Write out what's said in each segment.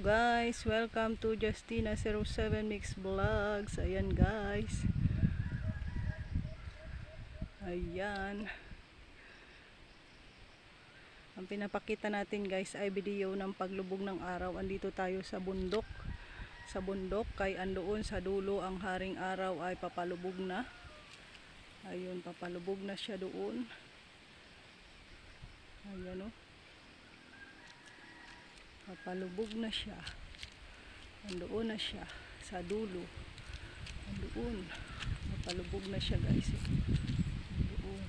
guys, welcome to Justina07 Mix Vlogs. Ayan guys. Ayan. Ang pinapakita natin guys ay video ng paglubog ng araw. Andito tayo sa bundok. Sa bundok kay andoon sa dulo ang haring araw ay papalubog na. Ayun, papalubog na siya doon. Ayan o. Papalubog na siya. Andoon na siya sa dulo. Andoon. Papalubog na siya guys. Andoon.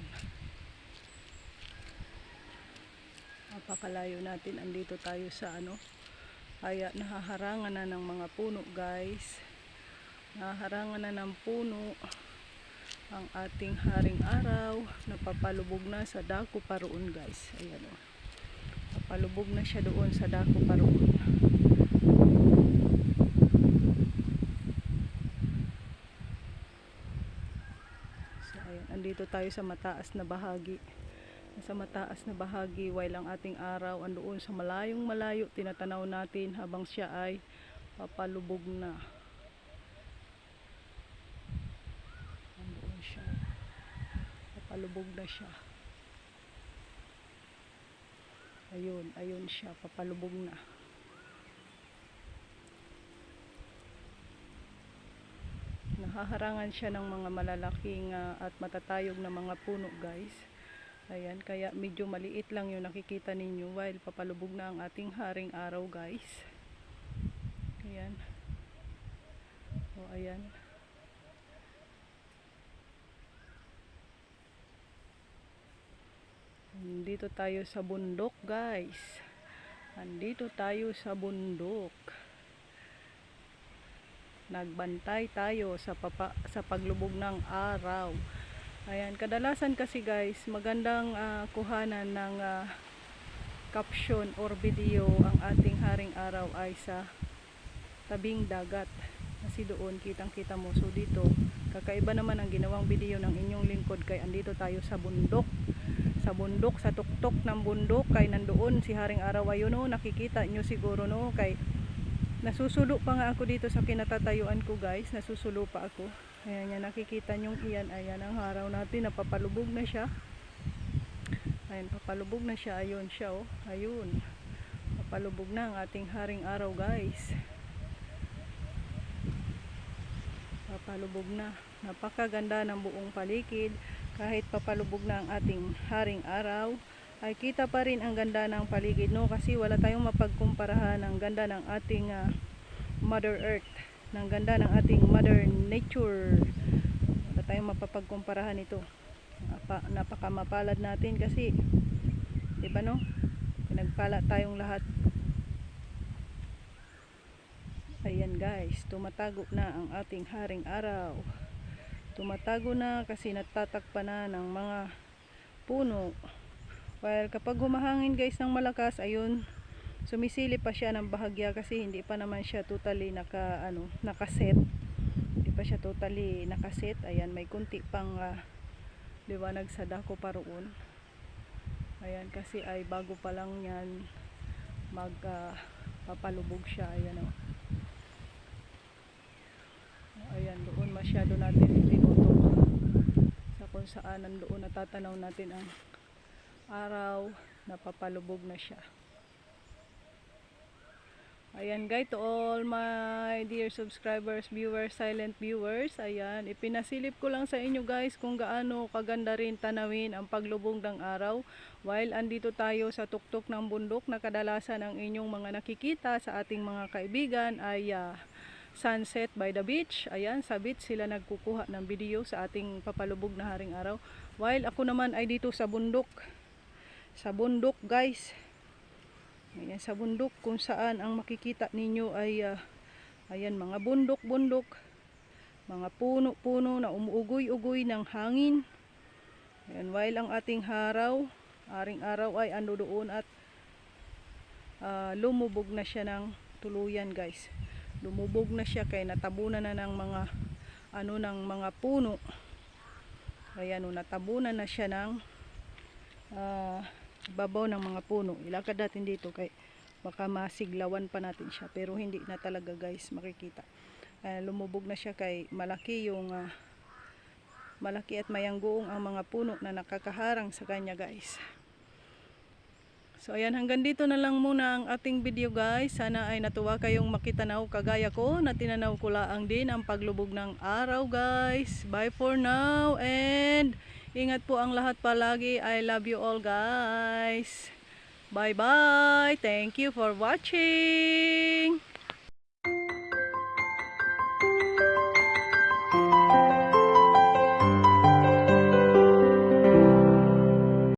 Napakalayo natin. Andito tayo sa ano. Kaya nahaharangan na ng mga puno guys. Nahaharangan na ng puno ang ating haring araw. Napapalubog na sa dako paroon guys. Ayan o. Papalubog na siya doon sa dako paroon. So, ayan. Andito tayo sa mataas na bahagi. Sa mataas na bahagi, while ang ating araw andoon sa malayong malayo, tinatanaw natin habang siya ay papalubog na. Andoon siya. Papalubog na siya. Ayun, ayun siya, papalubog na. Nahaharangan siya ng mga malalaking ah, at matatayog na mga puno guys. Ayan, kaya medyo maliit lang yung nakikita ninyo while papalubog na ang ating haring araw guys. Ayan. O, ayan. Andito tayo sa bundok, guys. Andito tayo sa bundok. Nagbantay tayo sa papa, sa paglubog ng araw. Ayan, kadalasan kasi guys, magandang ah, kuhanan ng ah, caption or video ang ating haring araw ay sa tabing dagat. Kasi doon kitang-kita mo. So dito, kakaiba naman ang ginawang video ng inyong lingkod kay andito tayo sa bundok sa bundok, sa tuktok ng bundok kay nandoon si Haring Araw ayun no, nakikita nyo siguro no kay nasusulo pa nga ako dito sa kinatatayuan ko guys nasusulo pa ako. Ayan yan nakikita nyo iyan ayan ang araw natin napapalubog na siya. Ayan papalubog na siya ayun siya oh ayun. Papalubog na ang ating Haring Araw guys. Papalubog na. Napakaganda ng buong palikid kahit papalubog na ang ating haring araw ay kita pa rin ang ganda ng paligid no? Kasi wala tayong mapagkumparahan ng ganda ng ating ah, mother earth ng ganda ng ating mother nature. Wala tayong mapapagkumparahan ito Napa, napakamapalad natin kasi di ba no? Pinagpala tayong lahat. Ayan guys tumatago na ang ating haring araw tumatago na kasi natatakpan na ng mga puno. While kapag humahangin guys ng malakas ayun sumisilip pa siya ng bahagya kasi hindi pa naman siya totally naka ano nakaset. Hindi pa siya totally nakaset. Ayan may kunti pang ah, liwanag sa dako pa roon. Ayan kasi ay bago pa lang yan mag ah, papalubog siya. Ayan oh. Ayan, doon masyado natin saan nandoon natatanaw natin ang araw na papalubog na siya. Ayan guys, to all my dear subscribers, viewers, silent viewers. Ayan, ipinasilip ko lang sa inyo guys kung gaano kaganda rin tanawin ang paglubog ng araw. While andito tayo sa tuktok ng bundok na kadalasan ang inyong mga nakikita sa ating mga kaibigan ay ah, sunset by the beach. Ayan, sa beach sila nagkukuha ng video sa ating papalubog na haring araw. While ako naman ay dito sa bundok. Sa bundok guys. Ayan, sa bundok kung saan ang makikita ninyo ay ah, ayan, mga bundok-bundok. Mga puno-puno na umuugoy-ugoy ng hangin. Ayan, while ang ating haraw, aring araw ay ando doon at ah, lumubog na siya ng tuluyan guys lumubog na siya kay natabunan na ng mga ano ng mga puno. Ayan o natabunan na siya ng ah, babaw ng mga puno. Ilakad natin dito kay baka masiglawan pa natin siya pero hindi na talaga guys makikita. Ah, lumubog na siya kay malaki yung ah, malaki at mayanggoong ang mga puno na nakakaharang sa kanya guys So ayan, hanggang dito na lang muna ang ating video guys. Sana ay natuwa kayong makitanaw kagaya ko na tinanaw ko laang din ang paglubog ng araw guys. Bye for now and ingat po ang lahat palagi. I love you all guys. Bye bye. Thank you for watching.